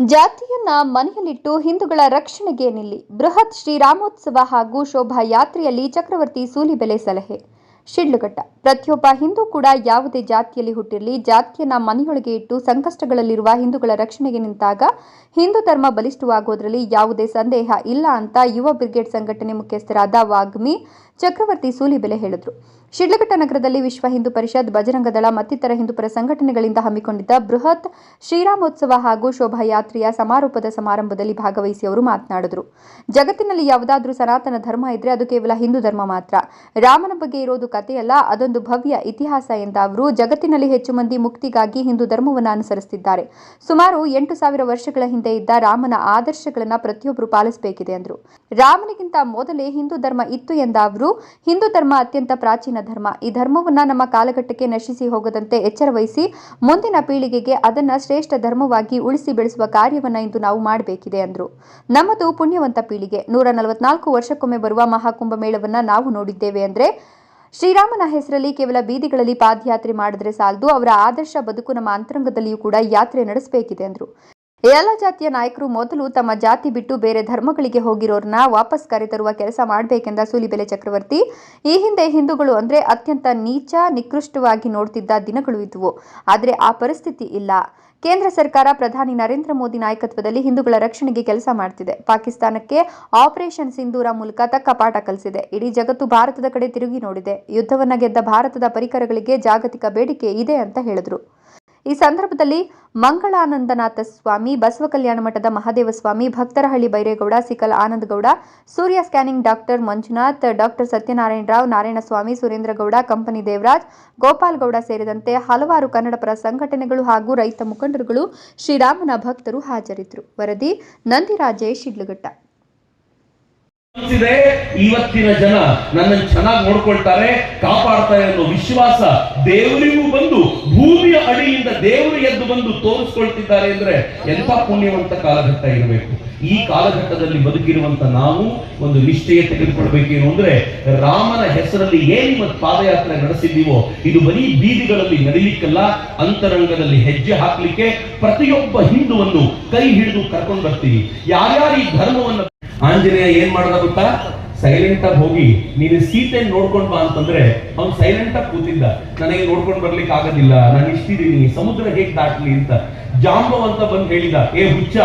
ಜಾತಿಯನ್ನ ಮನೆಯಲ್ಲಿಟ್ಟು ಹಿಂದೂಗಳ ರಕ್ಷಣೆಗೆ ನಿಲ್ಲಿ. ಬೃಹತ್ ಶ್ರೀರಾಮೋತ್ಸವ ಹಾಗೂ ಶೋಭಾಯಾತ್ರೆಯಲ್ಲಿ ಚಕ್ರವರ್ತಿ ಸೂಲಿಬೆಲೆ ಸಲಹೆ. ಶಿಡ್ಲಘಟ್ಟ. ಪ್ರತಿಯೊಬ್ಬ ಹಿಂದೂ ಕೂಡ ಯಾವುದೇ ಜಾತಿಯಲ್ಲಿ ಹುಟ್ಟಿರಲಿ, ಜಾತಿಯನ್ನ ಮನೆಯೊಳಗೆ ಇಟ್ಟು ಸಂಕಷ್ಟಗಳಲ್ಲಿರುವ ಹಿಂದೂಗಳ ರಕ್ಷಣೆಗೆ ನಿಂತಾಗ ಹಿಂದೂ ಧರ್ಮ ಬಲಿಷ್ಠವಾಗುವುದರಲ್ಲಿ ಯಾವುದೇ ಸಂದೇಹ ಇಲ್ಲ ಅಂತ ಯುವ ಬ್ರಿಗೇಡ್ ಸಂಘಟನೆ ಮುಖ್ಯಸ್ಥರಾದ ವಾಗ್ಮಿ ಚಕ್ರವರ್ತಿ ಸೂಲಿಬೆಲೆ ಹೇಳಿದರು. ಶಿಡ್ಲಘಟ್ಟ ನಗರದಲ್ಲಿ ವಿಶ್ವ ಹಿಂದೂ ಪರಿಷತ್ ಬಜರಂಗ ದಳ ಮತ್ತಿತರ ಹಿಂದೂಪರ ಸಂಘಟನೆಗಳಿಂದ ಹಮ್ಮಿಕೊಂಡಿದ್ದ ಬೃಹತ್ ಶ್ರೀರಾಮೋತ್ಸವ ಹಾಗೂ ಶೋಭಾಯಾತ್ರೆಯ ಸಮಾರೋಪದ ಸಮಾರಂಭದಲ್ಲಿ ಭಾಗವಹಿಸಿ ಅವರು ಮಾತನಾಡಿದರು. ಜಗತ್ತಿನಲ್ಲಿ ಯಾವುದಾದ್ರೂ ಸನಾತನ ಧರ್ಮ ಇದ್ರೆ ಅದು ಕೇವಲ ಹಿಂದೂ ಧರ್ಮ ಮಾತ್ರ. ರಾಮನ ಬಗ್ಗೆ ಇರೋದು ಕಥೆಯಲ್ಲ ಅದೊಂದು ಭವ್ಯ ಇತಿಹಾಸ ಎಂದ ಅವರು ಜಗತ್ತಿನಲ್ಲಿ ಹೆಚ್ಚು ಮಂದಿ ಮುಕ್ತಿಗಾಗಿ ಹಿಂದೂ ಧರ್ಮವನ್ನು ಅನುಸರಿಸುತ್ತಿದ್ದಾರೆ ಸುಮಾರು ಎಂಟು ಸಾವಿರ ವರ್ಷಗಳ ಹಿಂದೆ ಇದ್ದ ರಾಮನ ಆದರ್ಶಗಳನ್ನ ಪ್ರತಿಯೊಬ್ಬರು ಪಾಲಿಸಬೇಕಿದೆ ಎಂದರು ರಾಮನಿಗಿಂತ ಮೊದಲೇ ಹಿಂದೂ ಧರ್ಮ ಇತ್ತು ಎಂದ ಅವರು, ಹಿಂದೂ ಧರ್ಮ ಅತ್ಯಂತ ಪ್ರಾಚೀನ ಧರ್ಮ. ಈ ಧರ್ಮವನ್ನ ನಮ್ಮ ಕಾಲಘಟ್ಟಕ್ಕೆ ನಶಿಸಿ ಹೋಗದಂತೆ ಎಚ್ಚರ ವಹಿಸಿ ಮುಂದಿನ ಪೀಳಿಗೆಗೆ ಅದನ್ನ ಶ್ರೇಷ್ಠ ಧರ್ಮವಾಗಿ ಉಳಿಸಿ ಬೆಳೆಸುವ ಕಾರ್ಯವನ್ನ ಇಂದು ನಾವು ಮಾಡಬೇಕಿದೆ ಎಂದರು ನಮ್ಮದು ಪುಣ್ಯವಂತ ಪೀಳಿಗೆ. ನೂರ ನಲವತ್ನಾಲ್ಕು ವರ್ಷಕ್ಕೊಮ್ಮೆ ಬರುವ ಮಹಾಕುಂಭ ಮೇಳವನ್ನ ನಾವು ನೋಡಿದ್ದೇವೆ ಅಂದ್ರೆ ಶ್ರೀರಾಮನ ಹೆಸರಲ್ಲಿ ಕೇವಲ ಬೀದಿಗಳಲ್ಲಿ ಪಾದಯಾತ್ರೆ ಮಾಡಿದ್ರೆ ಸಾಲದು, ಅವರ ಆದರ್ಶ ಬದುಕು ನಮ್ಮ ಅಂತರಂಗದಲ್ಲಿಯೂ ಕೂಡ ಯಾತ್ರೆ ನಡೆಸಬೇಕಿದೆ ಎಂದರು ಎಲ್ಲ ಜಾತಿಯ ನಾಯಕರು ಮೊದಲು ತಮ್ಮ ಜಾತಿ ಬಿಟ್ಟು ಬೇರೆ ಧರ್ಮಗಳಿಗೆ ಹೋಗಿರೋರ್ನ ವಾಪಸ್ ಕರೆತರುವ ಕೆಲಸ ಮಾಡಬೇಕೆಂದ ಸೂಲಿಬೆಲೆ ಚಕ್ರವರ್ತಿ. ಈ ಹಿಂದೆ ಹಿಂದೂಗಳು ಅಂದ್ರೆ ಅತ್ಯಂತ ನೀಚ, ನಿಕೃಷ್ಟವಾಗಿ ನೋಡ್ತಿದ್ದ ದಿನಗಳು ಇದ್ವು. ಆದರೆ ಆ ಪರಿಸ್ಥಿತಿ ಇಲ್ಲ. ಕೇಂದ್ರ ಸರ್ಕಾರ ಪ್ರಧಾನಿ ನರೇಂದ್ರ ಮೋದಿ ನಾಯಕತ್ವದಲ್ಲಿ ಹಿಂದೂಗಳ ರಕ್ಷಣೆಗೆ ಕೆಲಸ ಮಾಡ್ತಿದೆ. ಪಾಕಿಸ್ತಾನಕ್ಕೆ ಆಪರೇಷನ್ ಸಿಂಧೂರ ಮೂಲಕ ತಕ್ಕ ಪಾಠ ಕಲಿಸಿದೆ. ಇಡೀ ಜಗತ್ತು ಭಾರತದ ಕಡೆ ತಿರುಗಿ ನೋಡಿದೆ. ಯುದ್ಧವನ್ನ ಗೆದ್ದ ಭಾರತದ ಪರಿಕರಗಳಿಗೆ ಜಾಗತಿಕ ಬೇಡಿಕೆ ಇದೆ ಅಂತ ಹೇಳಿದ್ರು. ಈ ಸಂದರ್ಭದಲ್ಲಿ ಮಂಗಳಾನಂದನಾಥ ಸ್ವಾಮಿ ಬಸವ ಕಲ್ಯಾಣ ಮಠದ Mahadeva Swami, Bhaktarahalli Byregowda, Sikal Anandagowda, Surya scanning doctor Manjunath, doctor Satyanarayana Rao, Narayanaswamy, Surendragowda, company Devaraj, Gopalgowda ಸೇರಿದಂತೆ ಹಲವಾರು ಕನ್ನಡಪರ ಸಂಘಟನೆಗಳು ಹಾಗೂ ರೈತ ಮುಖಂಡರುಗಳು ಶ್ರೀರಾಮನ ಭಕ್ತರು ಹಾಜರಿದ್ದರು. ವರದಿ ನಂದಿರಾಜೇಶ್ ಶಿಡ್ಲಘಟ್ಟ. ಇವತ್ತಿನ ಜನ ನನ್ನನ್ನು ಚೆನ್ನಾಗಿ ನೋಡ್ಕೊಳ್ತಾರೆ, ಕಾಪಾಡ್ತಾರೆ ಅನ್ನೋ ವಿಶ್ವಾಸ ದೇವರಿಗೂ ಬಂದು, ಭೂಮಿಯ ಅಡಿಯಿಂದ ದೇವರು ಎದ್ದು ಬಂದು ತೋರಿಸ್ಕೊಳ್ತಿದ್ದಾರೆ ಅಂದ್ರೆ ಎಂಥ ಪುಣ್ಯವಂತ ಕಾಲಘಟ್ಟ ಇರಬೇಕು. ಈ ಕಾಲಘಟ್ಟದಲ್ಲಿ ಬದುಕಿರುವಂತ ನಾವು ಒಂದು ನಿಷ್ಠೆಯ ತೆಗೆದುಕೊಳ್ಬೇಕೇನು ಅಂದ್ರೆ, ರಾಮನ ಹೆಸರಲ್ಲಿ ಏನ್ ಇವತ್ತು ಪಾದಯಾತ್ರೆ ನಡೆಸಿದ್ದೀವೋ, ಇದು ಬರೀ ಬೀದಿಗಳಲ್ಲಿ ನಡೀಲಿಕ್ಕಲ್ಲ, ಅಂತರಂಗದಲ್ಲಿ ಹೆಜ್ಜೆ ಹಾಕ್ಲಿಕ್ಕೆ ಪ್ರತಿಯೊಬ್ಬ ಹಿಂದುವನ್ನು ಕೈ ಹಿಡಿದು ಕರ್ಕೊಂಡು ಬರ್ತೀವಿ ಯಾರ್ಯಾರು ಈ ಧರ್ಮವನ್ನು ಆಂಜನೇಯ ಏನ್ ಮಾಡ್ದ ಗೊತ್ತಾ? ಸೈಲೆಂಟ್ ಆಗಿ ಹೋಗಿ, ನೀನು ಸೀತೆ ನೋಡ್ಕೊಂಡ್ ಬಾ ಅಂತಂದ್ರೆ ಅವ್ನು ಸೈಲೆಂಟ್ ಆಗಿ ಕೂತಿದ್ದ. ನನಗೆ ನೋಡ್ಕೊಂಡ್ ಬರ್ಲಿಕ್ಕೆ ಆಗೋದಿಲ್ಲ, ನಾನು ಇಷ್ಟಿದ್ದೀನಿ ಸಮುದ್ರ ಹೇಗ್ ದಾಟ್ಲಿ ಅಂತ ಜಾಂಬವಂತ ಬಂದು ಹೇಳಿದ, ಏ ಹುಚ್ಚ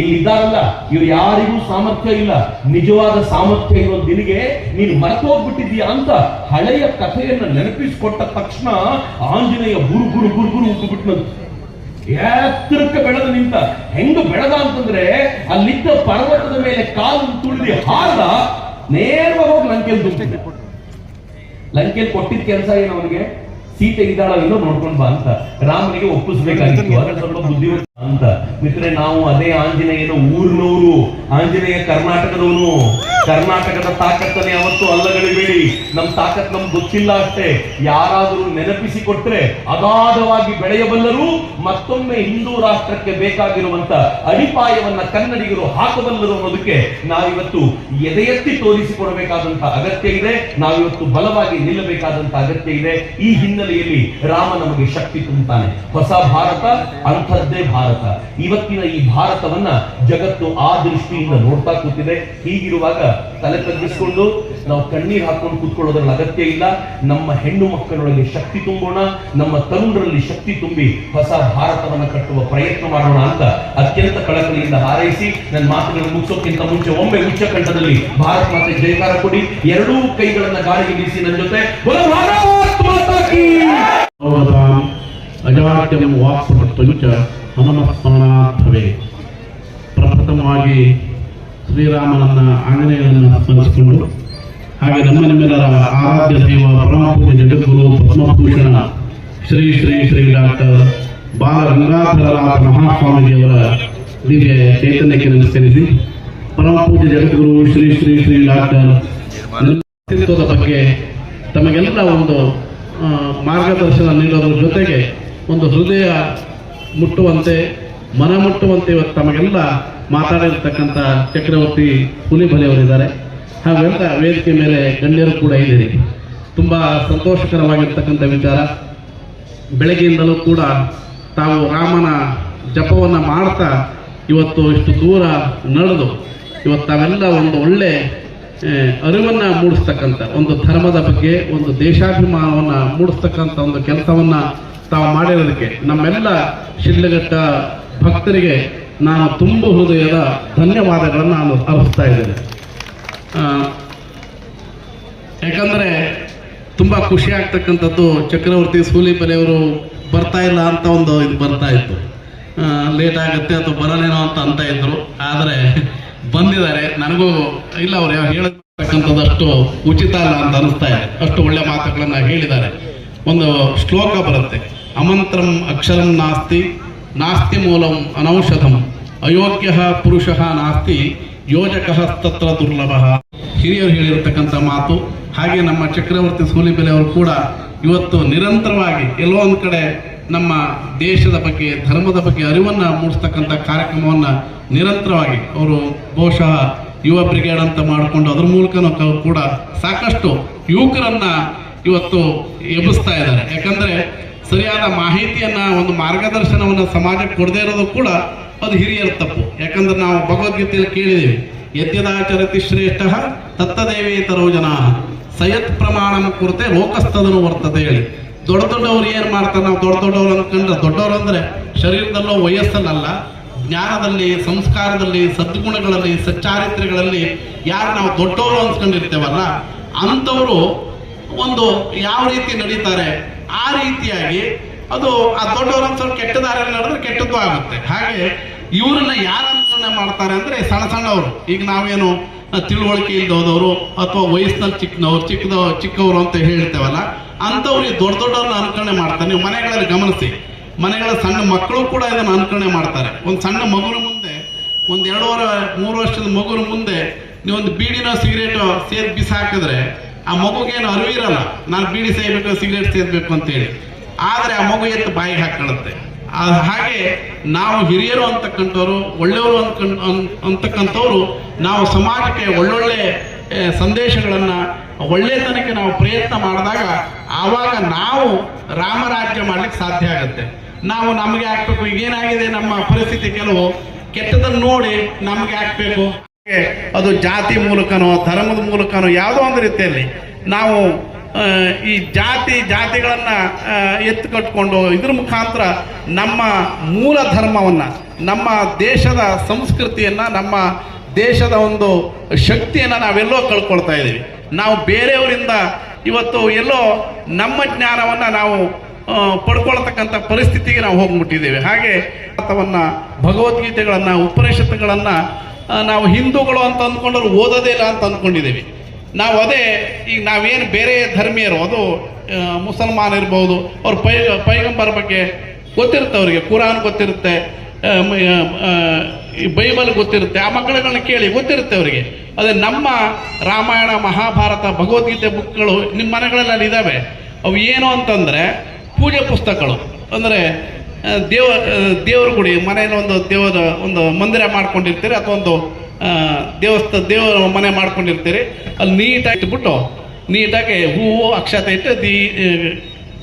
ಇಲ್ಲಿ ಇದ್ದಾರಲ್ಲ ಇವ್ರು ಯಾರಿಗೂ ಸಾಮರ್ಥ್ಯ ಇಲ್ಲ. ನಿಜವಾದ ಸಾಮರ್ಥ್ಯ ಇರೋ ದಿನಿಗೆ ನೀನು ಮರೆತೋಗ್ಬಿಟ್ಟಿದ್ಯಾ ಅಂತ ಹಳೆಯ ಕಥೆಯನ್ನ ನೆನಪಿಸಿಕೊಟ್ಟ ತಕ್ಷಣ ಆಂಜನೇಯ ಗುರು ಗುರು ಗುರು ಗುರು ಎತ್ತರಕ್ಕೆ ಬೆಳೆದ ನಿಂತ. ಹೆಂಗ ಬೆಳೆದ ಅಂತಂದ್ರೆ, ಅಲ್ಲಿದ್ದ ಪರ್ವತದ ಮೇಲೆ ಕಾಲು ತುಳಿದು ಹಾರದ, ನೇರವಾಗಿ ಲಂಕೆಯಲ್ಲಿ ದುಡ್ಡಿದೆ ಲಂಕೆಯಲ್ಲಿ ಕೊಟ್ಟಿದ್ದ ಕೆಲಸ ಏನು ಅವನಿಗೆ? ಸೀತೆ ಇದ್ದಾಳ ಇಲ್ಲೋ ನೋಡ್ಕೊಂಡ್ ಬಾ ಅಂತ. ರಾಮನಿಗೆ ಒಪ್ಪಿಸ್ಬೇಕಾಗಿತ್ತು. ಆದ್ರೆ ಸ್ವಲ್ಪ ಬುದ್ಧಿವಂತ ಅಂತ. ಮಿತ್ರೆ ನಾವು ಅದೇ ಆಂಜನೇಯನ ಊರಿನವರು. ಆಂಜನೇಯ ಕರ್ನಾಟಕದವನು. ಕರ್ನಾಟಕದ ತಾಕತ್ತನ್ನೇ ಯಾವತ್ತು ಅಲ್ಲಗಳಿಬೇಡಿ ನಮ್ ತಾಕತ್ ನಮ್ಗೆ ಗೊತ್ತಿಲ್ಲ ಅಷ್ಟೇ. ಯಾರಾದರೂ ನೆನಪಿಸಿಕೊಟ್ರೆ ಅಗಾಧವಾಗಿ ಬೆಳೆಯಬಲ್ಲರು ಮತ್ತೊಮ್ಮೆ ಹಿಂದೂ ರಾಷ್ಟ್ರಕ್ಕೆ ಬೇಕಾಗಿರುವಂತ ಅಡಿಪಾಯವನ್ನ ಕನ್ನಡಿಗರು ಹಾಕಬಲ್ಲರು ಅನ್ನೋದಕ್ಕೆ ನಾವಿವತ್ತು ಎದೆ ಎತ್ತಿ ತೋರಿಸಿಕೊಡಬೇಕಾದಂತ ಅಗತ್ಯ ಇದೆ. ನಾವಿವತ್ತು ಬಲವಾಗಿ ನಿಲ್ಲಬೇಕಾದಂತ ಅಗತ್ಯ ಇದೆ. ಈ ಹಿನ್ನೆಲೆಯಲ್ಲಿ ರಾಮ ನಮಗೆ ಶಕ್ತಿ ತುಂಬುತ್ತಾನೆ. ಹೊಸ ಭಾರತ, ಅಂಥದ್ದೇ ಭಾರತ. ಇವತ್ತಿನ ಈ ಭಾರತವನ್ನ ಜಗತ್ತು ಆ ದೃಷ್ಟಿಯಿಂದ ನೋಡ್ತಾ ಕೂತಿದೆ. ಹೀಗಿರುವಾಗ ತಲೆ ತಗ್ಗಿಸ್ಕೊಂಡು ನಾವು ಕಣ್ಣೀರ್ ಹಾಕೊಂಡು ಕೂತ್ಕೊಳ್ಳೋದ್ರಲ್ಲಿ ಅಗತ್ಯ ಇಲ್ಲ. ನಮ್ಮ ಹೆಣ್ಣು ಮಕ್ಕಳೊಳಗೆ ಶಕ್ತಿ ತುಂಬೋಣ. ನಮ್ಮ ತರುಣರಲ್ಲಿ ಶಕ್ತಿ ತುಂಬಿ ಹೊಸ ಭಾರತವನ್ನು ಕಟ್ಟುವ ಪ್ರಯತ್ನ ಮಾಡೋಣ ಅಂತ ಅತ್ಯಂತ ಕಳಕಳಿಯಿಂದ ಹಾರೈಸಿ ನನ್ನ ಮಾತುಗಳನ್ನು ಮುಗಿಸೋಕ್ಕಿಂತ ಮುಂಚೆ ಒಮ್ಮೆ ಉಚ್ಚ ಕಂಠದಲ್ಲಿ ಭಾರತ ಮಾತೆ ಜಯಕಾರ ಕೊಡಿ. ಎರಡೂ ಕೈಗಳನ್ನ ಗಾಳಿಗೆ ಬೀಸಿ ನನ್ನ ಜೊತೆ. ಹನುಮಸ್ಮರಣಾತ್ ಭವೆ ಪ್ರಪ್ರಥಮವಾಗಿ ಶ್ರೀರಾಮನನ್ನ ಆಂಜನೇಯನನ್ನ ಸ್ಮರಿಸಿಕೊಂಡು, ಹಾಗೆ ನಮ್ಮ ನಿಮ್ಮೆಲ್ಲರ ಆರಾಧ್ಯ ದೈವ ಪರಮಪೂಜ್ಯ ಜಗದ್ಗುರು ಪದ್ಮಭೂಷಣ ಶ್ರೀ ಶ್ರೀ ಶ್ರೀ ಡಾಕ್ಟರ್ ಬಾಲ ಮಹಾಸ್ವಾಮಿಜಿಯವರ ದಿವ್ಯ ಚೈತನ್ಯಕ್ಕೆ ನಮಸ್ಕರಿಸಿ ಪರಮಪೂಜ್ಯ ಜಗದ್ಗುರು ಶ್ರೀ ಶ್ರೀ ಶ್ರೀ ಡಾಕ್ಟರ್ ಅಸ್ತಿತ್ವದ ಬಗ್ಗೆ ತಮಗೆಲ್ಲ ಒಂದು ಮಾರ್ಗದರ್ಶನ ನೀಡೋದ್ರ ಜೊತೆಗೆ ಒಂದು ಹೃದಯ ಮುಟ್ಟುವಂತೆ, ಮನ ಮುಟ್ಟುವಂತೆ ಇವತ್ತು ತಮಗೆಲ್ಲ ಮಾತಾಡಿರ್ತಕ್ಕಂಥ ಚಕ್ರವರ್ತಿ ಹುಲಿಬಲಿ ಅವರಿದ್ದಾರೆ. ಹಾಗೆಲ್ಲ ವೇದಿಕೆ ಮೇಲೆ ಗಣ್ಯರು ಕೂಡ ಇದ್ದೀರಿ. ತುಂಬ ಸಂತೋಷಕರವಾಗಿರ್ತಕ್ಕಂಥ ವಿಚಾರ. ಬೆಳಗ್ಗೆಯಿಂದಲೂ ಕೂಡ ತಾವು ರಾಮನ ಜಪವನ್ನು ಮಾಡ್ತಾ ಇವತ್ತು ಇಷ್ಟು ದೂರ ನಡೆದು ಇವತ್ತು ತಾವೆಲ್ಲ ಒಂದು ಒಳ್ಳೆ ಅರಿವನ್ನು ಮೂಡಿಸ್ತಕ್ಕಂಥ, ಒಂದು ಧರ್ಮದ ಬಗ್ಗೆ, ಒಂದು ದೇಶಾಭಿಮಾನವನ್ನು ಮೂಡಿಸ್ತಕ್ಕಂಥ ಒಂದು ಕೆಲಸವನ್ನು ತಾವು ಮಾಡಿರೋದಕ್ಕೆ ನಮ್ಮೆಲ್ಲ ಶಿಡ್ಲಘಟ್ಟ ಭಕ್ತರಿಗೆ ನಾನು ತುಂಬ ಹೃದಯದ ಧನ್ಯವಾದಗಳನ್ನು ನಾನು ಅರ್ಪಿಸ್ತಾ ಇದ್ದೇನೆ. ಯಾಕಂದರೆ ತುಂಬ ಖುಷಿ ಆಗ್ತಕ್ಕಂಥದ್ದು ಚಕ್ರವರ್ತಿ ಸೂಲಿಪಲೆಯವರು ಬರ್ತಾ ಇಲ್ಲ ಅಂತ ಒಂದು ಇದು ಬರ್ತಾ ಇತ್ತು. ಲೇಟ್ ಆಗುತ್ತೆ ಅಥವಾ ಬರಲೇನೋ ಅಂತ ಅಂತ ಇದ್ರು. ಆದರೆ ಬಂದಿದ್ದಾರೆ. ನನಗೂ ಇಲ್ಲ, ಅವ್ರು ಹೇಳತಕ್ಕಂಥದ್ದು ಅಷ್ಟು ಉಚಿತ ಅಲ್ಲ ಅಂತ ಅನಿಸ್ತಾ ಇದೆ. ಅಷ್ಟು ಒಳ್ಳೆ ಮಾತುಗಳನ್ನು ಹೇಳಿದ್ದಾರೆ. ಒಂದು ಶ್ಲೋಕ ಬರುತ್ತೆ. ಅಮಂತ್ರಂ ಅಕ್ಷರಂ ನಾಸ್ತಿ ನಾಸ್ತಿ ಮೂಲಂ ಅನೌಷಧಂ. ಅಯೋಗ್ಯ ಪುರುಷ ನಾಸ್ತಿ, ಯೋಜಕ ತತ್ರ ದುರ್ಲಭ. ಹಿರಿಯರು ಹೇಳಿರತಕ್ಕಂಥ ಮಾತು, ಹಾಗೆ ನಮ್ಮ ಚಕ್ರವರ್ತಿ ಸೂಲಿಬೆಲೆ ಅವರು ಕೂಡ ಇವತ್ತು ನಿರಂತರವಾಗಿ ಎಲ್ಲೋ ಒಂದು ಕಡೆ ನಮ್ಮ ದೇಶದ ಬಗ್ಗೆ, ಧರ್ಮದ ಬಗ್ಗೆ ಅರಿವನ್ನು ಮೂಡಿಸ್ತಕ್ಕಂಥ ಕಾರ್ಯಕ್ರಮವನ್ನ ನಿರಂತರವಾಗಿ ಅವರು ಬಹುಶಃ ಯುವ ಬ್ರಿಗೇಡ್ ಅಂತ ಮಾಡಿಕೊಂಡು ಅದ್ರ ಮೂಲಕನೂ ಕ- ಕೂಡ ಸಾಕಷ್ಟು ಯುವಕರನ್ನ ಇವತ್ತು ಎಬ್ಬಿಸ್ತಾ ಇದ್ದಾರೆ. ಯಾಕಂದ್ರೆ ಸರಿಯಾದ ಮಾಹಿತಿಯನ್ನ, ಒಂದು ಮಾರ್ಗದರ್ಶನವನ್ನು ಸಮಾಜಕ್ಕೆ ಕೊಡದೇ ಇರೋದು ಕೂಡ ಅದು ಹಿರಿಯರ ತಪ್ಪು. ಯಾಕಂದ್ರೆ ನಾವು ಭಗವದ್ಗೀತೆಯಲ್ಲಿ ಕೇಳಿದ್ದೇವೆ ಯದ್ಯದಾಚರತಿ ಶ್ರೇಷ್ಠ ತತ್ತದೇವೇತರೋ ಜನ, ಸಯತ್ ಪ್ರಮಾಣ ಕುರಿತೆ ಲೋಕಸ್ಥದನು ವರ್ತದೆ ಹೇಳಿ. ದೊಡ್ಡ ದೊಡ್ಡವ್ರು ಏನು ಮಾಡ್ತಾರೆ ನಾವು ದೊಡ್ಡ ದೊಡ್ಡವ್ರು ಅನ್ಕೊಂಡ್ರೆ ದೊಡ್ಡವರು ಅಂದ್ರೆ ಶರೀರದಲ್ಲೋ ವಯಸ್ಸಲ್ಲಲ್ಲ, ಜ್ಞಾನದಲ್ಲಿ, ಸಂಸ್ಕಾರದಲ್ಲಿ, ಸದ್ಗುಣಗಳಲ್ಲಿ, ಸಚ್ಚಾರಿತ್ರ್ಯಗಳಲ್ಲಿ ಯಾರು ನಾವು ದೊಡ್ಡವರು ಅನ್ಸ್ಕೊಂಡಿರ್ತೇವಲ್ಲ, ಅಂಥವರು ಒಂದು ಯಾವ ರೀತಿ ನಡೀತಾರೆ, ಆ ರೀತಿಯಾಗಿ ಅದು ಆ ದೊಡ್ಡವರು ಅನ್ಸೋ ಕೆಟ್ಟ ನಡೆದ್ರೆ ಕೆಟ್ಟದ್ದು ಆಗುತ್ತೆ. ಹಾಗೆ ಇವರನ್ನ ಯಾರು ಅನುಕರಣೆ ಮಾಡ್ತಾರೆ ಅಂದ್ರೆ ಸಣ್ಣ ಸಣ್ಣವರು. ಈಗ ನಾವೇನು ತಿಳುವಳಿಕೆ ಇಲ್ದೋದವರು ಅಥವಾ ವಯಸ್ಸಿನಲ್ಲಿ ಚಿಕ್ಕನವ್ರು, ಚಿಕ್ಕದ, ಚಿಕ್ಕವರು ಅಂತ ಹೇಳ್ತೇವಲ್ಲ, ಅಂಥವ್ರು ಈ ದೊಡ್ಡ ದೊಡ್ಡವ್ರನ್ನ ಅನುಕರಣೆ ಮಾಡ್ತಾರೆ. ನೀವು ಮನೆಗಳಲ್ಲಿ ಗಮನಿಸಿ, ಮನೆಗಳ ಸಣ್ಣ ಮಕ್ಕಳು ಕೂಡ ಇದನ್ನು ಅನುಕರಣೆ ಮಾಡ್ತಾರೆ. ಒಂದು ಸಣ್ಣ ಮಗುವಿನ ಮುಂದೆ, ಒಂದು ಎರಡೂವರೆ, ಮೂರು ವರ್ಷದ ಮಗುವಿನ ಮುಂದೆ ನೀವು ನೀವೊಂದು ಬೀಡಿನ ಸಿಗರೇಟ್ ಸೇದ್ ಬಿಸಾಕಿದ್ರೆ ಆ ಮಗುಗೇನು ಅರಿವಿರಲ್ಲ. ನಾನು ಬೀಡಿ ಸೇಯಬೇಕು ಸಿಗರೇಟ್ ಸೇದಬೇಕು ಅಂತೇಳಿ ಆದರೆ ಆ ಮಗು ಎತ್ತು ಬಾಯಿಗೆ ಹಾಕೊಳ್ಳುತ್ತೆ ಹಾಗೆ ನಾವು ಹಿರಿಯರು ಅಂತಕ್ಕಂಥವ್ರು, ಒಳ್ಳೆಯವರು ಅನ್- ಅಂತಕ್ಕಂಥವ್ರು, ನಾವು ಸಮಾಜಕ್ಕೆ ಒಳ್ಳೊಳ್ಳೆ ಸಂದೇಶಗಳನ್ನು, ಒಳ್ಳೆತನಕ್ಕೆ ನಾವು ಪ್ರಯತ್ನ ಮಾಡಿದಾಗ ಆವಾಗ ನಾವು ರಾಮರಾಜ್ಯ ಮಾಡ್ಲಿಕ್ಕೆ ಸಾಧ್ಯ ಆಗುತ್ತೆ. ನಾವು ನಮಗೆ ಹಾಕ್ಬೇಕು ಈಗ ಏನಾಗಿದೆ ನಮ್ಮ ಪರಿಸ್ಥಿತಿ ಕೆಲವು ಕೆಟ್ಟದನ್ನು ನೋಡಿ ನಮಗೆ ಹಾಕ್ಬೇಕು ಅದು ಜಾತಿ ಮೂಲಕನೋ, ಧರ್ಮದ ಮೂಲಕನೋ, ಯಾವುದೋ ಒಂದು ರೀತಿಯಲ್ಲಿ ನಾವು ಈ ಜಾತಿ ಜಾತಿಗಳನ್ನ ಎತ್ತು ಕಟ್ಕೊಂಡು ಇದ್ರ ಮುಖಾಂತರ ನಮ್ಮ ಮೂಲ ಧರ್ಮವನ್ನ, ನಮ್ಮ ದೇಶದ ಸಂಸ್ಕೃತಿಯನ್ನ, ನಮ್ಮ ದೇಶದ ಒಂದು ಶಕ್ತಿಯನ್ನ ನಾವೆಲ್ಲೋ ಕಳ್ಕೊಳ್ತಾ ಇದ್ದೀವಿ. ನಾವು ಬೇರೆಯವರಿಂದ ಇವತ್ತು ಎಲ್ಲೋ ನಮ್ಮ ಜ್ಞಾನವನ್ನ ನಾವು ಪಡ್ಕೊಳ್ತಕ್ಕಂಥ ಪರಿಸ್ಥಿತಿಗೆ ನಾವು ಹೋಗ್ಬಿಟ್ಟಿದ್ದೇವೆ. ಹಾಗೆ ಅಥವನ್ನು ಭಗವದ್ಗೀತೆಗಳನ್ನ, ಉಪನಿಷತ್ತುಗಳನ್ನು ನಾವು ಹಿಂದೂಗಳು ಅಂತ ಅಂದ್ಕೊಂಡ್ರು ಓದೋದೇ ಇಲ್ಲ ಅಂತ ಅಂದ್ಕೊಂಡಿದ್ದೀವಿ. ನಾವು ಅದೇ, ಈಗ ನಾವೇನು ಬೇರೆ ಧರ್ಮೀಯರು, ಅದು ಮುಸಲ್ಮಾನ್ ಇರ್ಬೋದು, ಅವ್ರ ಪೈ, ಪೈಗಂಬರ್ ಬಗ್ಗೆ ಗೊತ್ತಿರುತ್ತೆ ಅವರಿಗೆ, ಕುರಾನ್ ಗೊತ್ತಿರುತ್ತೆ ಬೈಬಲ್ ಗೊತ್ತಿರುತ್ತೆ, ಆ ಮಕ್ಕಳುಗಳನ್ನ ಕೇಳಿ ಗೊತ್ತಿರುತ್ತೆ ಅವರಿಗೆ. ಅದೇ ನಮ್ಮ ರಾಮಾಯಣ, ಮಹಾಭಾರತ, ಭಗವದ್ಗೀತೆ ಬುಕ್ಗಳು ನಿಮ್ಮ ಮನೆಗಳಲ್ಲಿ ಇದ್ದಾವೆ. ಅವು ಏನು ಅಂತಂದರೆ ಪೂಜೆ ಪುಸ್ತಕಗಳು. ಅಂದರೆ ದೇವ ದೇವ್ರ ಗುಡಿ ಮನೆಯಲ್ಲಿ ಒಂದು ದೇವರ ಒಂದು ಮಂದಿರ ಮಾಡ್ಕೊಂಡಿರ್ತೀರಿ, ಅಥವಾ ಒಂದು ದೇವಸ್ಥ ದೇವರ ಮನೆ ಮಾಡ್ಕೊಂಡಿರ್ತೀರಿ. ಅಲ್ಲಿ ನೀಟಾಗಿ ಇಟ್ಬಿಟ್ಟು, ನೀಟಾಗಿ ಹೂವು, ಅಕ್ಷತೆ ಇಟ್ಟು ದೀ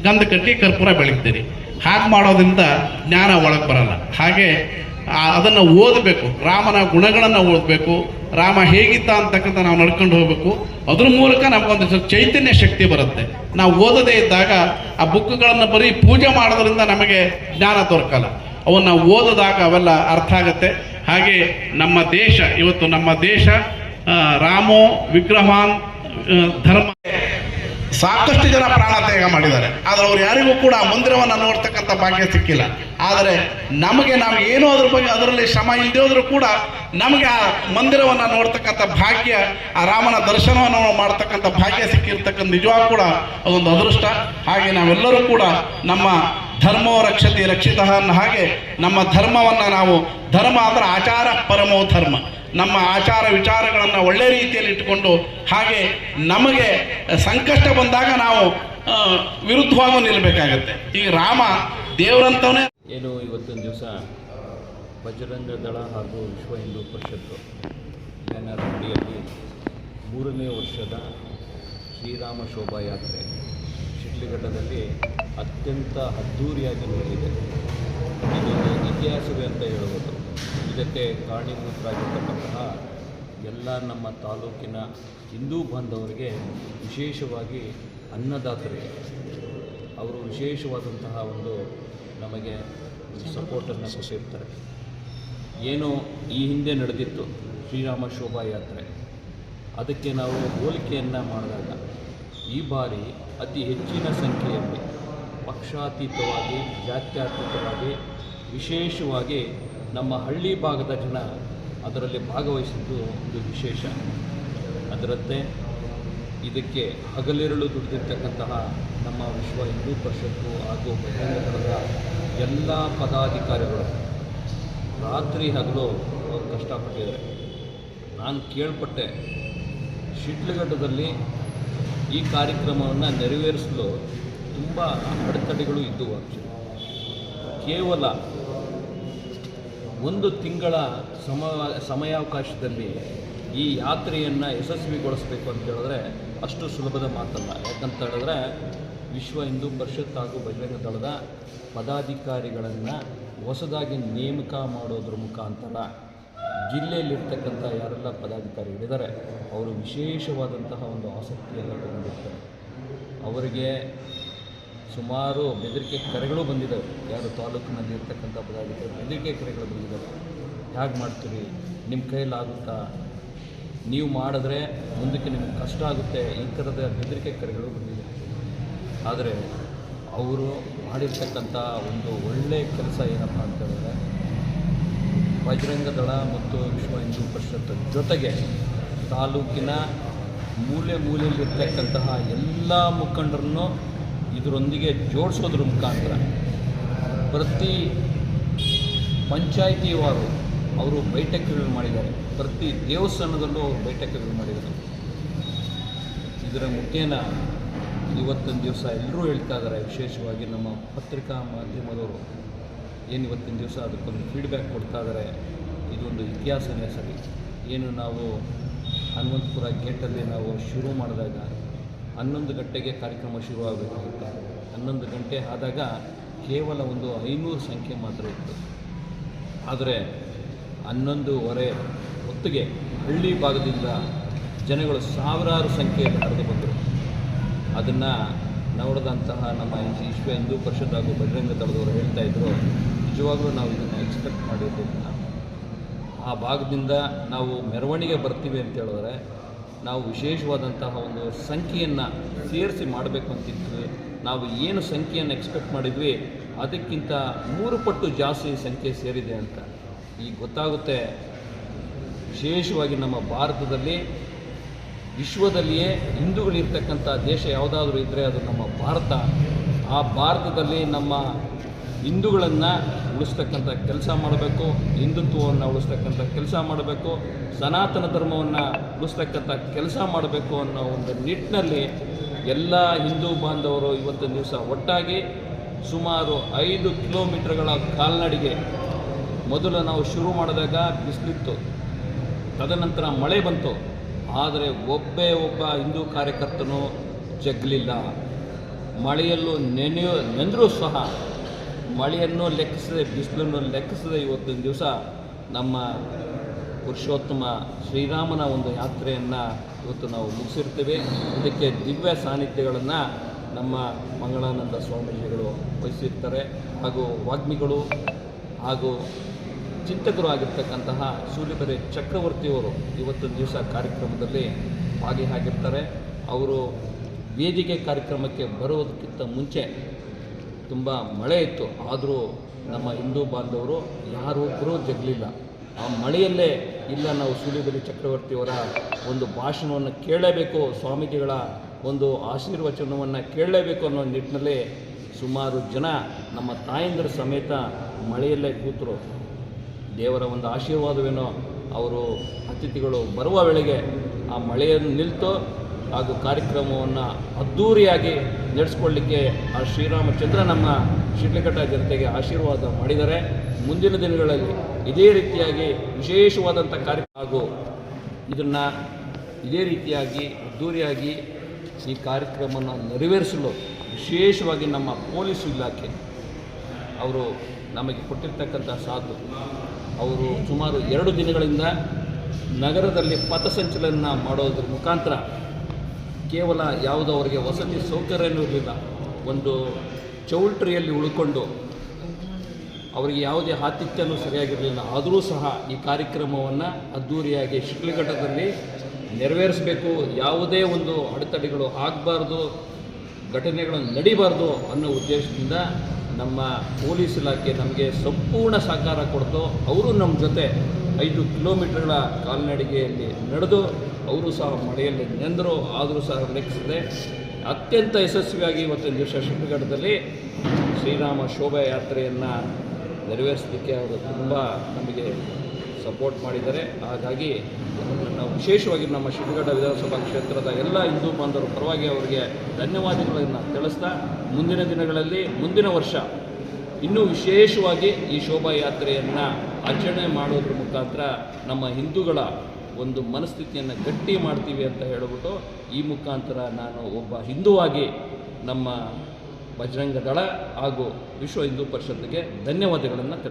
ಗಂಧ ಕಟ್ಟಿ ಕರ್ಪೂರ ಬೆಳಗ್ತೀರಿ. ಹಾಗೆ ಮಾಡೋದ್ರಿಂದ ಜ್ಞಾನ ಒಳಗೆ ಬರಲ್ಲ. ಹಾಗೆ ಅದನ್ನು ಓದಬೇಕು. ರಾಮನ ಗುಣಗಳನ್ನು ಓದಬೇಕು. ರಾಮ ಹೇಗಿದ್ದ ಅಂತಕ್ಕಂಥ ನಾವು ನಡ್ಕೊಂಡು ಹೋಗಬೇಕು. ಅದ್ರ ಮೂಲಕ ನಮಗೊಂದು ಚೈತನ್ಯ ಶಕ್ತಿ ಬರುತ್ತೆ. ನಾವು ಓದದೇ ಇದ್ದಾಗ ಆ ಬುಕ್ಗಳನ್ನು ಬರೀ ಪೂಜೆ ಮಾಡೋದ್ರಿಂದ ನಮಗೆ ಜ್ಞಾನ ದೊರಕಲ್ಲ. ಅವನ್ನ ಓದಿದಾಗ ಅವೆಲ್ಲ ಅರ್ಥ ಆಗುತ್ತೆ. ಹಾಗೆ ನಮ್ಮ ದೇಶ ಇವತ್ತು ನಮ್ಮ ದೇಶ ರಾಮೋ ವಿಗ್ರಹಾನ್ ಧರ್ಮ ಸಾಕಷ್ಟು ಜನ ಪ್ರಾಣ ತ್ಯಾಗ ಮಾಡಿದ್ದಾರೆ. ಆದರೆ ಅವ್ರು ಯಾರಿಗೂ ಕೂಡ ಆ ಮಂದಿರವನ್ನು ನೋಡ್ತಕ್ಕಂಥ ಭಾಗ್ಯ ಸಿಕ್ಕಿಲ್ಲ. ಆದರೆ ನಮಗೆ ನಾವು ಏನೋ ಅದ್ರ ಬಗ್ಗೆ ಅದರಲ್ಲಿ ಶ್ರಮ ಇಲ್ಲದೆ ಹೋದ್ರೂ ಕೂಡ ನಮಗೆ ಆ ಮಂದಿರವನ್ನು ನೋಡ್ತಕ್ಕಂಥ ಭಾಗ್ಯ, ಆ ರಾಮನ ದರ್ಶನವನ್ನು ಮಾಡ್ತಕ್ಕಂಥ ಭಾಗ್ಯ ಸಿಕ್ಕಿರ್ತಕ್ಕಂಥ ನಿಜವಾಗ ಕೂಡ ಅದೊಂದು ಅದೃಷ್ಟ. ಹಾಗೆ ನಾವೆಲ್ಲರೂ ಕೂಡ ನಮ್ಮ ಧರ್ಮೋ ರಕ್ಷತಿ ರಕ್ಷಿತ ಅನ್ನೋ ಹಾಗೆ ನಮ್ಮ ಧರ್ಮವನ್ನು ನಾವು ಧರ್ಮ ಅಂದ್ರೆ ಆಚಾರ ಪರಮೋ ಧರ್ಮ. ನಮ್ಮ ಆಚಾರ ವಿಚಾರಗಳನ್ನು ಒಳ್ಳೆ ರೀತಿಯಲ್ಲಿ ಇಟ್ಟುಕೊಂಡು ಹಾಗೆ ನಮಗೆ ಸಂಕಷ್ಟ ಬಂದಾಗ ನಾವು ವಿರುದ್ಧವಾಗೂ ನಿಲ್ಲಬೇಕಾಗತ್ತೆ ಈ ರಾಮ ದೇವರಂತವನೇ. ಏನು ಇವತ್ತಿನ ದಿವಸ ಬಜರಂಗ ದಳ ಹಾಗೂ ವಿಶ್ವ ಹಿಂದೂ ಪರಿಷತ್ತು ಅಡಿಯಲ್ಲಿ ಮೂರನೇ ವರ್ಷದ ಶ್ರೀರಾಮ ಶೋಭಾಯಾತ್ರೆ ಶಿಡ್ಲಿಘಟ್ಟದಲ್ಲಿ ಅತ್ಯಂತ ಅದ್ಧೂರಿಯಾಗಿ ನಡೆದಿದೆ. ಇದೊಂದು ಇತಿಹಾಸವೇ ಅಂತ ಹೇಳ್ಬೋದು. ಇದಕ್ಕೆ ಕಾರಣೀಭೂತರಾಗಿರ್ತಕ್ಕಂತಹ ಎಲ್ಲ ನಮ್ಮ ತಾಲೂಕಿನ ಹಿಂದೂ ಬಾಂಧವರಿಗೆ ವಿಶೇಷವಾಗಿ ಅನ್ನದಾತರಿಗೆ ಅವರು ವಿಶೇಷವಾದಂತಹ ಒಂದು ನಮಗೆ ಸಪೋರ್ಟನ್ನು ಕೊಟ್ಟಿರ್ತಾರೆ. ಏನು ಈ ಹಿಂದೆ ನಡೆದಿತ್ತು ಶ್ರೀರಾಮ ಶೋಭಾಯಾತ್ರೆ ಅದಕ್ಕೆ ನಾವು ಹೋಲಿಕೆಯನ್ನು ಮಾಡಿದಾಗ ಈ ಬಾರಿ ಅತಿ ಹೆಚ್ಚಿನ ಸಂಖ್ಯೆಯಲ್ಲಿ ಪಕ್ಷಾತೀತವಾಗಿ, ಜಾತ್ಯಾತೀತವಾಗಿ, ವಿಶೇಷವಾಗಿ ನಮ್ಮ ಹಳ್ಳಿ ಭಾಗದ ಜನ ಅದರಲ್ಲಿ ಭಾಗವಹಿಸಿದ್ದು ಒಂದು ವಿಶೇಷ. ಅದರಂತೆ ಇದಕ್ಕೆ ಹಗಲಿರುಳು ದುಡಿದಿರ್ತಕ್ಕಂತಹ ನಮ್ಮ ವಿಶ್ವ ಹಿಂದೂ ಪರಿಷತ್ತು ಹಾಗೂ ಬಜರಂಗ ದಳದ ಎಲ್ಲ ಪದಾಧಿಕಾರಿಗಳು ರಾತ್ರಿ ಹಗಲು ಅವರು ಕಷ್ಟಪಟ್ಟಿದ್ದಾರೆ. ನಾನು ಕೇಳ್ಪಟ್ಟೆ, ಶಿಡ್ಲಘಟ್ಟದಲ್ಲಿ ಈ ಕಾರ್ಯಕ್ರಮವನ್ನು ನೆರವೇರಿಸಲು ತುಂಬ ಅಡೆತಡೆಗಳು ಇದ್ದವು ಕೇವಲ ಒಂದು ತಿಂಗಳ ಸಮ ಸಮಯಾವಕಾಶದಲ್ಲಿ ಈ ಯಾತ್ರೆಯನ್ನು ಯಶಸ್ವಿಗೊಳಿಸಬೇಕು ಅಂತ ಹೇಳಿದ್ರೆ ಅಷ್ಟು ಸುಲಭದ ಮಾತಲ್ಲ. ಯಾಕಂತ ಹೇಳಿದ್ರೆ ವಿಶ್ವ ಹಿಂದೂ ಪರಿಷತ್ ಹಾಗೂ ಬಜರಂಗ ದಳದ ಪದಾಧಿಕಾರಿಗಳನ್ನು ಹೊಸದಾಗಿ ನೇಮಕ ಮಾಡೋದ್ರ ಮುಖಾಂತರ ಜಿಲ್ಲೆಯಲ್ಲಿರ್ತಕ್ಕಂಥ ಯಾರೆಲ್ಲ ಪದಾಧಿಕಾರಿಗಳಿದ್ದಾರೆ ಅವರು ವಿಶೇಷವಾದಂತಹ ಒಂದು ಆಸಕ್ತಿಯನ್ನು ತಗೊಂಡಿರ್ತಾರೆ. ಅವರಿಗೆ ಸುಮಾರು ಬೆದರಿಕೆ ಕರೆಗಳು ಬಂದಿದ್ದಾವೆ. ಯಾರು ತಾಲೂಕಿನಲ್ಲಿ ಇರ್ತಕ್ಕಂಥ ಪದಾಧಿಕಾರಿ ಬೆದರಿಕೆ ಕರೆಗಳು ಬಂದಿದ್ದಾವೆ. ಹೇಗೆ ಮಾಡ್ತೀರಿ? ನಿಮ್ಮ ಕೈಲಾಗುತ್ತಾ ನೀವು ಮಾಡಿದ್ರೆ ಮುಂದಕ್ಕೆ ನಿಮ್ಗೆ ಕಷ್ಟ ಆಗುತ್ತೆ. ಈ ಥರದ ಬೆದರಿಕೆ ಕರೆಗಳು ಬಂದಿದೆ. ಆದರೆ ಅವರು ಮಾಡಿರ್ತಕ್ಕಂಥ ಒಂದು ಒಳ್ಳೆಯ ಕೆಲಸ ಏನಪ್ಪ ಅಂತ ಹೇಳಿದ್ರೆ, ಬಜರಂಗ ದಳ ಮತ್ತು ವಿಶ್ವ ಹಿಂದೂ ಪರಿಷತ್ ಜೊತೆಗೆ ತಾಲೂಕಿನ ಮೂಲೆ ಮೂಲೆಯಲ್ಲಿರ್ತಕ್ಕಂತಹ ಎಲ್ಲ ಮುಖಂಡರನ್ನು ಇದರೊಂದಿಗೆ ಜೋಡಿಸೋದ್ರ ಮುಖಾಂತರ ಪ್ರತಿ ಪಂಚಾಯಿತಿಯವರು ಅವರು ಬೈಠಕ್ಗಳು ಮಾಡಿದ್ದಾರೆ. ಪ್ರತಿ ದೇವಸ್ಥಾನದಲ್ಲೂ ಅವರು ಬೈಠಕ್ಗಳು ಮಾಡಿದ್ದಾರೆ. ಇದರ ಮುಖೇನ ಇವತ್ತಿನ ದಿವಸ ಎಲ್ಲರೂ ಹೇಳ್ತಾ ಇದ್ದಾರೆ. ವಿಶೇಷವಾಗಿ ನಮ್ಮ ಪತ್ರಿಕಾ ಮಾಧ್ಯಮದವರು ಏನು ಇವತ್ತಿನ ದಿವಸ ಅದಕ್ಕೊಂದು ಫೀಡ್ಬ್ಯಾಕ್ ಕೊಡ್ತಾ ಇದ್ದಾರೆ. ಇದೊಂದು ಇತಿಹಾಸನೇ ಸರಿ ಏನು ನಾವು ಹನುಮಂತಪುರ ಗೇಟಲ್ಲಿ ನಾವು ಶುರು ಮಾಡಿದಾಗ ಹನ್ನೊಂದು ಗಂಟೆಗೆ ಕಾರ್ಯಕ್ರಮ ಶುರುವಾಗಬೇಕಾಗಿತ್ತು. ಹನ್ನೊಂದು ಗಂಟೆ ಆದಾಗ ಕೇವಲ ಒಂದು ಐನೂರು ಸಂಖ್ಯೆ ಮಾತ್ರ ಇತ್ತು. ಆದರೆ ಹನ್ನೊಂದೂವರೆ ಹೊತ್ತಿಗೆ ಹಳ್ಳಿ ಭಾಗದಿಂದ ಜನಗಳು ಸಾವಿರಾರು ಸಂಖ್ಯೆಯಲ್ಲಿ ನಡೆದು ಬಂದರು. ಅದನ್ನು ನೋಡಿದಂತಹ ನಮ್ಮ ವಿಶ್ವ ಹಿಂದೂ ಪರಿಷತ್ ಹಾಗೂ ಬಜರಂಗ ದಳದವರು ಹೇಳ್ತಾ ಇದ್ದರು ನಿಜವಾಗ್ಲೂ ನಾವು ಇದನ್ನು ಎಕ್ಸ್ಪೆಕ್ಟ್ ಮಾಡಿರಲಿಲ್ಲ. ಆ ಭಾಗದಿಂದ ನಾವು ಮೆರವಣಿಗೆ ಬರ್ತೀವಿ ಅಂತ ಹೇಳಿದ್ರೆ ನಾವು ವಿಶೇಷವಾದಂತಹ ಒಂದು ಸಂಖ್ಯೆಯನ್ನು ಸೇರಿಸಿ ಮಾಡಬೇಕು ಅಂತಿದ್ವಿ. ನಾವು ಏನು ಸಂಖ್ಯೆಯನ್ನು ಎಕ್ಸ್ಪೆಕ್ಟ್ ಮಾಡಿದ್ವಿ, ಅದಕ್ಕಿಂತ ಮೂರು ಪಟ್ಟು ಜಾಸ್ತಿ ಸಂಖ್ಯೆ ಸೇರಿದೆ ಅಂತ. ಈಗ ಗೊತ್ತಾಗುತ್ತೆ, ವಿಶೇಷವಾಗಿ ನಮ್ಮ ಭಾರತದಲ್ಲಿ, ವಿಶ್ವದಲ್ಲಿಯೇ ಹಿಂದೂಗಳಿರ್ತಕ್ಕಂಥ ದೇಶ ಯಾವುದಾದ್ರೂ ಇದ್ದರೆ ಅದು ನಮ್ಮ ಭಾರತ. ಆ ಭಾರತದಲ್ಲಿ ನಮ್ಮ ಹಿಂದೂಗಳನ್ನು ಉಳಿಸ್ತಕ್ಕಂಥ ಕೆಲಸ ಮಾಡಬೇಕು, ಹಿಂದುತ್ವವನ್ನು ಉಳಿಸ್ತಕ್ಕಂಥ ಕೆಲಸ ಮಾಡಬೇಕು, ಸನಾತನ ಧರ್ಮವನ್ನು ಉಳಿಸ್ತಕ್ಕಂಥ ಕೆಲಸ ಮಾಡಬೇಕು ಅನ್ನೋ ಒಂದು ನಿಟ್ಟಿನಲ್ಲಿ ಎಲ್ಲ ಹಿಂದೂ ಬಾಂಧವರು ಇವತ್ತು ದಿವಸ ಒಟ್ಟಾಗಿ ಸುಮಾರು ಐದು ಕಿಲೋಮೀಟರ್ಗಳ ಕಾಲ್ನಡಿಗೆ ಮೊದಲು ನಾವು ಶುರು ಮಾಡಿದಾಗ ಬಿಸಿಲಿತ್ತು. ತದನಂತರ ಮಳೆ ಬಂತು. ಆದರೆ ಒಬ್ಬೇ ಒಬ್ಬ ಹಿಂದೂ ಕಾರ್ಯಕರ್ತನು ಜಗ್ಲಿಲ್ಲ. ಮಳೆಯಲ್ಲೂ ನೆನೆಯೋ, ನೆಂದರೂ ಸಹ ಮಳೆಯನ್ನು ಲೆಕ್ಕಿಸದೆ, ಬಿಸಿಲನ್ನು ಲೆಕ್ಕಿಸದೆ ಇವತ್ತಿನ ದಿವಸ ನಮ್ಮ ಪುರುಷೋತ್ತಮ ಶ್ರೀರಾಮನ ಒಂದು ಯಾತ್ರೆಯನ್ನು ಇವತ್ತು ನಾವು ಮುಗಿಸಿರ್ತೇವೆ. ಇದಕ್ಕೆ ದಿವ್ಯ ಸಾನ್ನಿಧ್ಯಗಳನ್ನು ನಮ್ಮ ಮಂಗಳಾನಂದ ಸ್ವಾಮೀಜಿಗಳು ವಹಿಸಿರ್ತಾರೆ. ಹಾಗೂ ವಾಗ್ಮಿಗಳು ಹಾಗೂ ಚಿಂತಕರು ಆಗಿರ್ತಕ್ಕಂತಹ ಸೂರ್ಯಬೆರೆ ಚಕ್ರವರ್ತಿಯವರು ಇವತ್ತಿನ ದಿವಸ ಕಾರ್ಯಕ್ರಮದಲ್ಲಿ ಭಾಗಿಯಾಗಿರ್ತಾರೆ. ಅವರು ವೇದಿಕೆ ಕಾರ್ಯಕ್ರಮಕ್ಕೆ ಬರುವುದಕ್ಕಿಂತ ಮುಂಚೆ ತುಂಬ ಮಳೆ ಇತ್ತು. ಆದರೂ ನಮ್ಮ ಹಿಂದೂ ಬಾಂಧವರು ಯಾರೊಬ್ಬರೂ ಜಗಲಿಲ್ಲ. ಆ ಮಳೆಯಲ್ಲೇ ಇಲ್ಲ ನಾವು ಸೂಲಿಬೆಲೆ ಚಕ್ರವರ್ತಿಯವರ ಒಂದು ಭಾಷಣವನ್ನು ಕೇಳಲೇಬೇಕು, ಸ್ವಾಮೀಜಿಗಳ ಒಂದು ಆಶೀರ್ವಚನವನ್ನು ಕೇಳಲೇಬೇಕು ಅನ್ನೋ ನಿಟ್ಟಿನಲ್ಲಿ ಸುಮಾರು ಜನ ನಮ್ಮ ತಾಯಂದಿರ ಸಮೇತ ಮಳೆಯಲ್ಲೇ ಕೂತರು. ದೇವರ ಒಂದು ಆಶೀರ್ವಾದವೇನೋ ಅವರು ಅತಿಥಿಗಳು ಬರುವ ವೇಳೆಗೆ ಆ ಮಳೆಯನ್ನು ನಿಲ್ತು ಹಾಗೂ ಕಾರ್ಯಕ್ರಮವನ್ನು ಅದ್ಧೂರಿಯಾಗಿ ನಡೆಸ್ಕೊಳ್ಳಿಕ್ಕೆ ಆ ಶ್ರೀರಾಮಚಂದ್ರ ನಮ್ಮ ಶಿಡ್ಲಘಟ್ಟ ಜನತೆಗೆ ಆಶೀರ್ವಾದ ಮಾಡಿದರೆ ಮುಂದಿನ ದಿನಗಳಲ್ಲಿ ಇದೇ ರೀತಿಯಾಗಿ ವಿಶೇಷವಾದಂಥ ಕಾರ್ಯ ಹಾಗೂ ಇದನ್ನು ಇದೇ ರೀತಿಯಾಗಿ ಅದ್ದೂರಿಯಾಗಿ ಈ ಕಾರ್ಯಕ್ರಮವನ್ನು ನೆರವೇರಿಸಲು ವಿಶೇಷವಾಗಿ ನಮ್ಮ ಪೊಲೀಸ್ ಇಲಾಖೆ ಅವರು ನಮಗೆ ಕೊಟ್ಟಿರ್ತಕ್ಕಂಥ ಸಾಧು. ಅವರು ಸುಮಾರು ಎರಡು ದಿನಗಳಿಂದ ನಗರದಲ್ಲಿ ಪಥಸಂಚಲನ ಮಾಡೋದ್ರ ಮುಖಾಂತರ ಕೇವಲ ಯಾವುದೋ ಅವರಿಗೆ ವಸತಿ ಸೌಕರ್ಯನೂ ಇರಲಿಲ್ಲ. ಒಂದು ಚೌಲ್ಟ್ರಿಯಲ್ಲಿ ಉಳ್ಕೊಂಡು ಅವರಿಗೆ ಯಾವುದೇ ಆತಿಥ್ಯನೂ ಸರಿಯಾಗಿರಲಿಲ್ಲ. ಆದರೂ ಸಹ ಈ ಕಾರ್ಯಕ್ರಮವನ್ನು ಅದ್ಧೂರಿಯಾಗಿ ಶಿಕ್ಲಘಟ್ಟದಲ್ಲಿ ನೆರವೇರಿಸಬೇಕು. ಯಾವುದೇ ಒಂದು ಅಡೆತಡೆಗಳು ಆಗಬಾರ್ದು, ಘಟನೆಗಳು ನಡಿಬಾರ್ದು ಅನ್ನೋ ಉದ್ದೇಶದಿಂದ ನಮ್ಮ ಪೊಲೀಸ್ ಇಲಾಖೆ ನಮಗೆ ಸಂಪೂರ್ಣ ಸಹಕಾರ ಕೊಡ್ತು. ಅವರು ನಮ್ಮ ಜೊತೆ ಐದು ಕಿಲೋಮೀಟರ್ಗಳ ಕಾಲ್ನಡಿಗೆಯಲ್ಲಿ ನಡೆದು ಅವರು ಸಹ ಮಳೆಯಲ್ಲಿ ನೆಂದರು, ಆದರೂ ಸಹ ಲೆಕ್ಕಿಸದೆ ಅತ್ಯಂತ ಯಶಸ್ವಿಯಾಗಿ ಇವತ್ತಿನ ದಿವಸ ಶಿವಗಢದಲ್ಲಿ ಶ್ರೀರಾಮ ಶೋಭಾಯಾತ್ರೆಯನ್ನು ನೆರವೇರಿಸಲಿಕ್ಕೆ ಅವರು ತುಂಬ ನಮಗೆ ಸಪೋರ್ಟ್ ಮಾಡಿದ್ದಾರೆ. ಹಾಗಾಗಿ ನಾವು ವಿಶೇಷವಾಗಿ ನಮ್ಮ ಶಿವಗಡ ವಿಧಾನಸಭಾ ಕ್ಷೇತ್ರದ ಎಲ್ಲ ಹಿಂದೂ ಬಾಂಧವರ ಪರವಾಗಿ ಅವರಿಗೆ ಧನ್ಯವಾದಗಳನ್ನು ತಿಳಿಸ್ತಾ ಮುಂದಿನ ದಿನಗಳಲ್ಲಿ ಮುಂದಿನ ವರ್ಷ ಇನ್ನೂ ವಿಶೇಷವಾಗಿ ಈ ಶೋಭಾಯಾತ್ರೆಯನ್ನು ಆಚರಣೆ ಮಾಡೋದ್ರ ಮುಖಾಂತರ ನಮ್ಮ ಹಿಂದೂಗಳ ಒಂದು ಮನಸ್ಥಿತಿಯನ್ನು ಗಟ್ಟಿ ಮಾಡ್ತೀವಿ ಅಂತ ಹೇಳಿಬಿಟ್ಟು ಈ ಮುಖಾಂತರ ನಾನು ಒಬ್ಬ ಹಿಂದೂವಾಗಿ ನಮ್ಮ ಬಜರಂಗ ದಳ ಹಾಗೂ ವಿಶ್ವ ಹಿಂದೂ ಪರಿಷತ್ಗೆ ಧನ್ಯವಾದಗಳನ್ನು